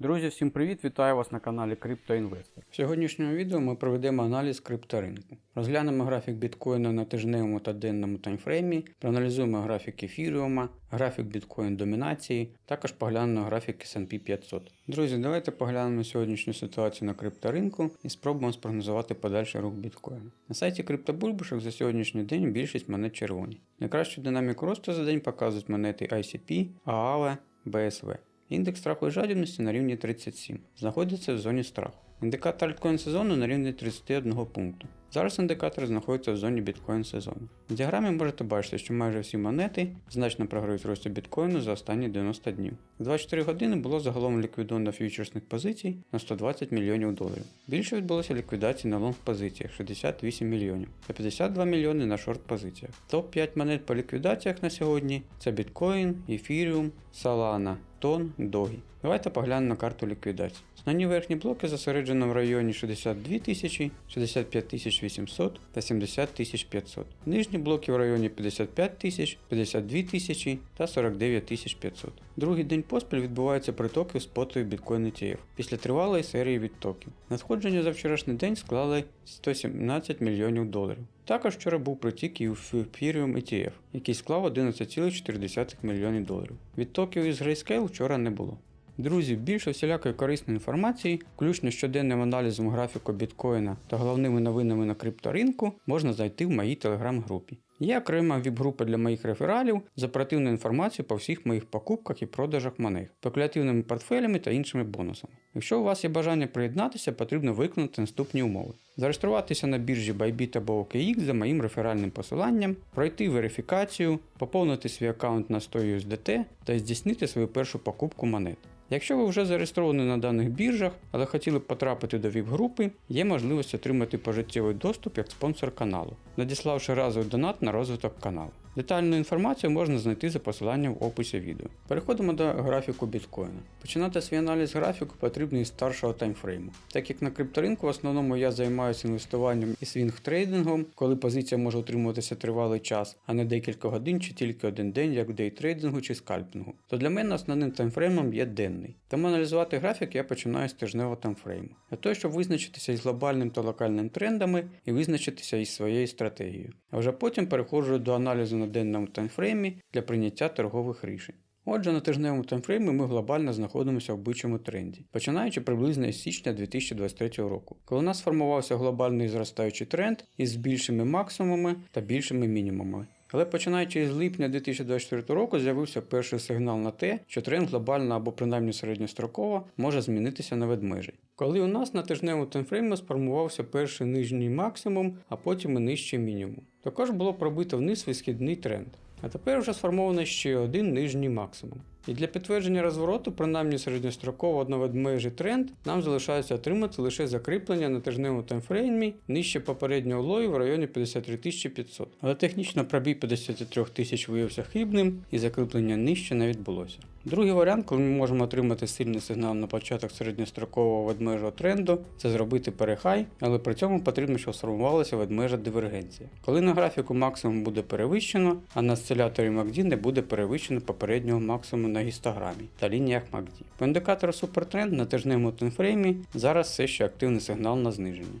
Друзі, всім привіт! Вітаю вас на каналі CryptoInvestor. В сьогоднішньому відео ми проведемо аналіз крипторинку. Розглянемо графік біткоїна на тижневому та денному таймфреймі, проаналізуємо графік ефіріума, графік біткоін домінації, також поглянемо графік S&P 500. Друзі, давайте поглянемо сьогоднішню ситуацію на крипторинку і спробуємо спрогнозувати подальший рух біткоїна. На сайті CryptoBulbушок за сьогоднішній день більшість монет червоні. Найкращу динаміку росту за день показують монети ICP, AAVE, BSV. Індекс страху і жадібності на рівні 37, знаходиться в зоні страху. Індикатор альткоін сезону на рівні 31 пункту. Зараз індикатор знаходиться в зоні біткоін сезону. В діаграмі можете бачити, що майже всі монети значно програють росту біткоїну за останні 90 днів. За 24 години було загалом ліквідовано фьючерсних позицій на 120 мільйонів доларів. Більше відбулося ліквідацій на лонг позиціях 68 мільйонів та 52 мільйони на шорт позиціях. Топ-5 монет по ліквідаціях на сьогодні це біткоін, ефіріум, Solana, Тон, Догі. Давайте поглянемо на карту ліквідації. Основні верхні блоки зосереджено в районі 62 тисячі, 65 тисяч 800 та 70 тисяч 500. Нижні блоки в районі 55 тисяч, 52 тисячі та 49 тисяч 500. Другий день поспіль відбуваються притоки в спотові біткоін ETF після тривалої серії відтоків. Надходження за вчорашній день склали 117 мільйонів доларів. Також вчора був притік і у Ethereum ETF, який склав 11,4 мільйонів доларів. Відтоків із Grayscale вчора не було. Друзі, більше всілякої корисної інформації, включно щоденним аналізом графіку біткоїна та головними новинами на крипторинку, можна знайти в моїй телеграм-групі. Є окрема віп-група для моїх рефералів з оперативною інформацією по всіх моїх покупках і продажах монет, спекулятивними портфелями та іншими бонусами. Якщо у вас є бажання приєднатися, потрібно виконати наступні умови. Зареєструватися на біржі Bybit або OKX за моїм реферальним посиланням, пройти верифікацію, поповнити свій аккаунт на 100 USDT та здійснити свою першу покупку монет. Якщо ви вже зареєстровані на даних біржах, але хотіли б потрапити до ВІП-групи, є можливість отримати пожиттєвий доступ як спонсор каналу, надіславши разовий донат на розвиток каналу. Детальну інформацію можна знайти за посиланням в описі відео. Переходимо до графіку біткоїна. Починати свій аналіз графіку потрібно із старшого таймфрейму. Так як на крипторинку в основному я займаюся інвестуванням і свінг-трейдингом, коли позиція може утримуватися тривалий час, а не декілька годин чи тільки один день, як в дейтрейдингу чи скальпінгу, то для мене основним таймфреймом є денний. Тому аналізувати графік я починаю з тижневого таймфрейму. Для того, щоб визначитися із глобальним та локальним трендами і визначитися із своєю стратегією. А вже потім переходжу до аналізу на денному таймфреймі для прийняття торгових рішень. Отже, на тижневому таймфреймі ми глобально знаходимося в бичому тренді, починаючи приблизно із січня 2023 року, коли у нас сформувався глобальний зростаючий тренд із більшими максимумами та більшими мінімумами. Але починаючи з липня 2024 року з'явився перший сигнал на те, що тренд глобально або принаймні середньостроково може змінитися на ведмежий. Коли у нас на тижневому таймфреймі сформувався перший нижній максимум, а потім і нижчий мінімум. Також було пробито вниз висхідний тренд. А тепер вже сформовано ще один нижній максимум. І для підтвердження розвороту, принаймні середньостроково одноведмежий тренд, нам залишається отримати лише закріплення на тижневому таймфреймі нижче попереднього лою в районі 53 500. Але технічно пробій 53 тисяч виявився хибним і закріплення нижче не відбулося. Другий варіант, коли ми можемо отримати сильний сигнал на початок середньострокового ведмежого тренду, це зробити перехай, але при цьому потрібно, щоб сформувалася ведмежа дивергенція. Коли на графіку максимум буде перевищено, а на осциляторі MACD не буде перевищено попереднього максимуму на гістограмі та лініях MACD. По індикатору супертренд на тижневому таймфреймі зараз все ще активний сигнал на зниження.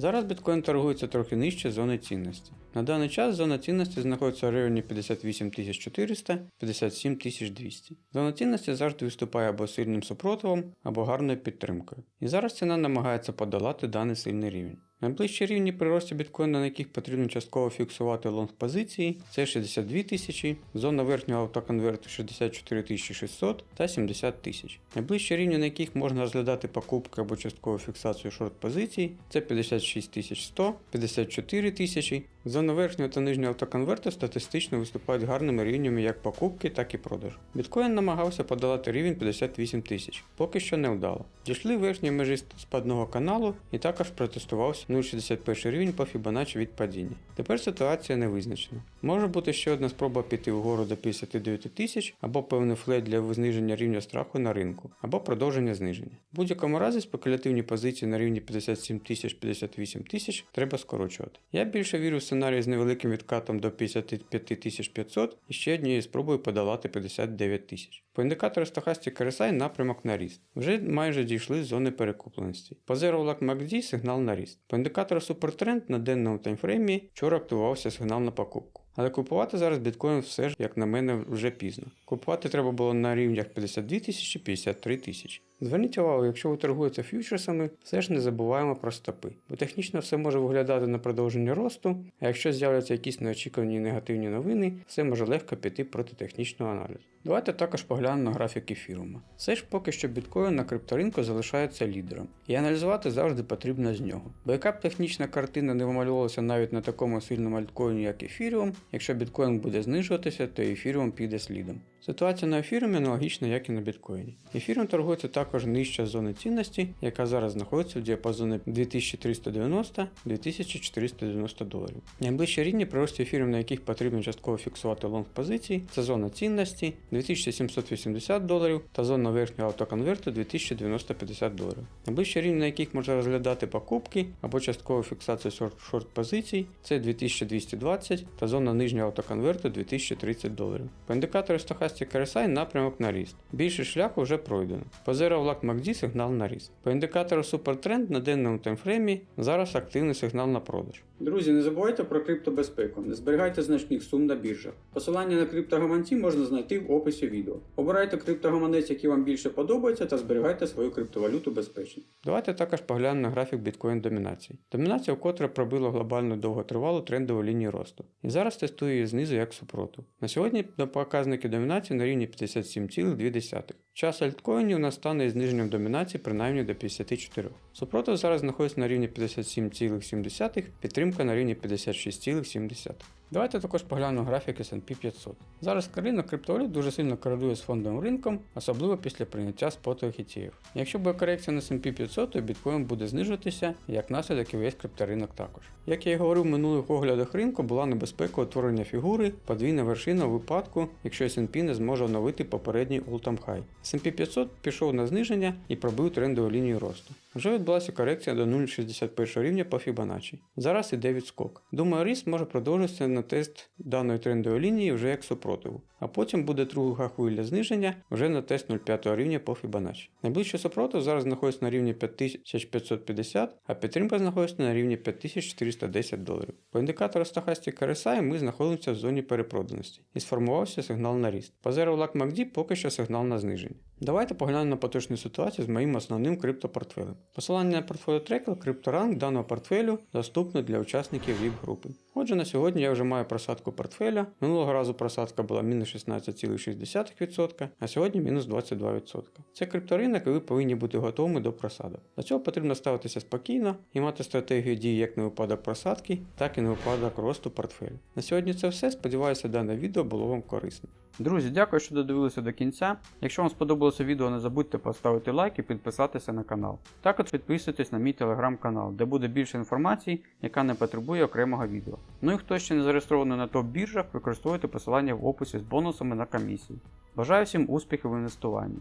Зараз біткоін торгується трохи нижче зони цінності. На даний час зона цінності знаходиться в районі 58 400 57 200. Зона цінності завжди виступає або сильним супротивом, або гарною підтримкою. І зараз ціна намагається подолати даний сильний рівень. Найближчі рівні при рості біткоїна, на яких потрібно частково фіксувати лонг позиції, це 62 тисячі, зона верхнього автоконверту 64 600 та 70 тисяч. Найближчі рівні, на яких можна розглядати покупки або часткову фіксацію шорт позицій, це 56 100, 54 тисячі Зона верхнього та нижнього автоконверту статистично виступають гарними рівнями як покупки, так і продажу. Біткоін намагався подолати рівень 58 тисяч, поки що не вдало. Дійшли верхні межі спадного каналу і також протестувався 0,61 рівень по Fibonacci від падіння. Тепер ситуація не визначена. Може бути ще одна спроба піти вгору до 59 тисяч, або певний флет для зниження рівня страху на ринку, або продовження зниження. В будь-якому разі спекулятивні позиції на рівні 57 тисяч 58 тисяч треба скорочувати. Я більше вірю в сценарій з невеликим відкатом до 55 тисяч 500 і ще однією спробою подолати 59 тисяч. По індикатору Stochastic RSI напрямок на ріст. Вже майже дійшли з зони перекупленості. По Zero Lag MACD сигнал на ріст. По індикатору Supertrend на денному таймфреймі вчора активувався сигнал на покупку. Але купувати зараз біткоін все ж, як на мене, вже пізно. Купувати треба було на рівнях 52 тисячі 53 тисячі. Зверніть увагу, якщо ви торгуєте фьючерсами, все ж не забуваємо про стопи, бо технічно все може виглядати на продовження росту, а якщо з'являться якісь неочікувані негативні новини, все може легко піти проти технічного аналізу. Давайте також поглянемо графік ефірума. Все ж поки що біткоін на крипторинку залишається лідером, і аналізувати завжди потрібно з нього. Бо яка б технічна картина не вималювалася навіть на такому сильному альткоїні, як ефіріум, якщо біткоін буде знижуватися, то ефіріум піде слідом. Ситуація на ефіріумі аналогічна, як і на біткоїні. Ефіріум торгується також нижче зони цінності, яка зараз знаходиться в діапазоні 2390-2490 доларів. Найближчі рівні при рості ефіріум, на яких потрібно частково фіксувати лонг позиції, це зона цінності 2780 доларів та зона верхнього автоконверту 2090-50 доларів. Найближчі рівні, на яких можна розглядати покупки або часткову фіксацію шорт позицій, це 2220 та зона нижнього автоконверту 2030 доларів. По індикатору Stochastic RSI напрямок на ріст. Більше шляху вже пройдено. По Zero Lag MACD сигнал на ріст. По індикатору Supertrend на денному таймфреймі зараз активний сигнал на продаж. Друзі, не забувайте про криптобезпеку, не зберігайте значних сум на біржах. Посилання на криптогаманці можна знайти в описі відео. Обирайте криптогаманець, який вам більше подобається, та зберігайте свою криптовалюту безпечно. Давайте також поглянемо на графік біткоін домінації. Домінація вкотре пробила глобальну довготривалу трендову лінію росту. І зараз тестує її знизу як супротив. На сьогодні показники домінації на рівні 57,2. Час альткоїнів настане зниженням домінації принаймні до 54. Супротив зараз знаходиться на рівні 57,7, підтримка на рівні 56,7. Давайте також поглянемо графік S&P 500. Зараз ринок криптовалют дуже сильно корелює з фондовим ринком, особливо після прийняття спотових ETF. Якщо буде корекція на S&P 500, то біткоін буде знижуватися, як наслідок і весь крипторинок також. Як я і говорив в минулих оглядах ринку, була небезпека утворення фігури, подвійна вершина у випадку, якщо S&P не зможе оновити попередній all-time high. S&P 500 пішов на зниження і пробив трендову лінію росту. Вже відбулася корекція до 0,61 рівня по Fibonacci. Зараз іде відскок. Думаю, ріст може продовжитися на тест даної трендової лінії вже як супротиву, а потім буде друга хвиля зниження вже на тест 0,5 рівня по Fibonacci. Найближчий супротив зараз знаходиться на рівні 5550, а підтримка знаходиться на рівні 5410 доларів. По індикатору Stochastic RSI ми знаходимося в зоні перепроданості і сформувався сигнал на ріст. По Zero Lag MACD поки що сигнал на зниження. Давайте поглянемо на поточну ситуацію з моїм основним криптопортфелем. Посилання на портфоліо трекер CryptoRank даного портфелю доступно для учасників VIP групи. Отже, на сьогодні я вже маю просадку портфеля. Минулого разу просадка була мінус 16,6%, а сьогодні мінус 22%. Це крипторинок і ви повинні бути готовими до просадок. До цього потрібно ставитися спокійно і мати стратегію дій як на випадок просадки, так і на випадок росту портфелю. На сьогодні це все. Сподіваюся, дане відео було вам корисним. Друзі, дякую, що додивилися до кінця. Якщо вам сподобалося відео, не забудьте поставити лайк і підписатися на канал. Також підписуйтесь на мій телеграм-канал, де буде більше інформації, яка не потребує окремого відео. Ну і хто ще не зареєстрований на топ-біржах, використовуйте посилання в описі з бонусами на комісії. Бажаю всім успіхів в інвестуванні.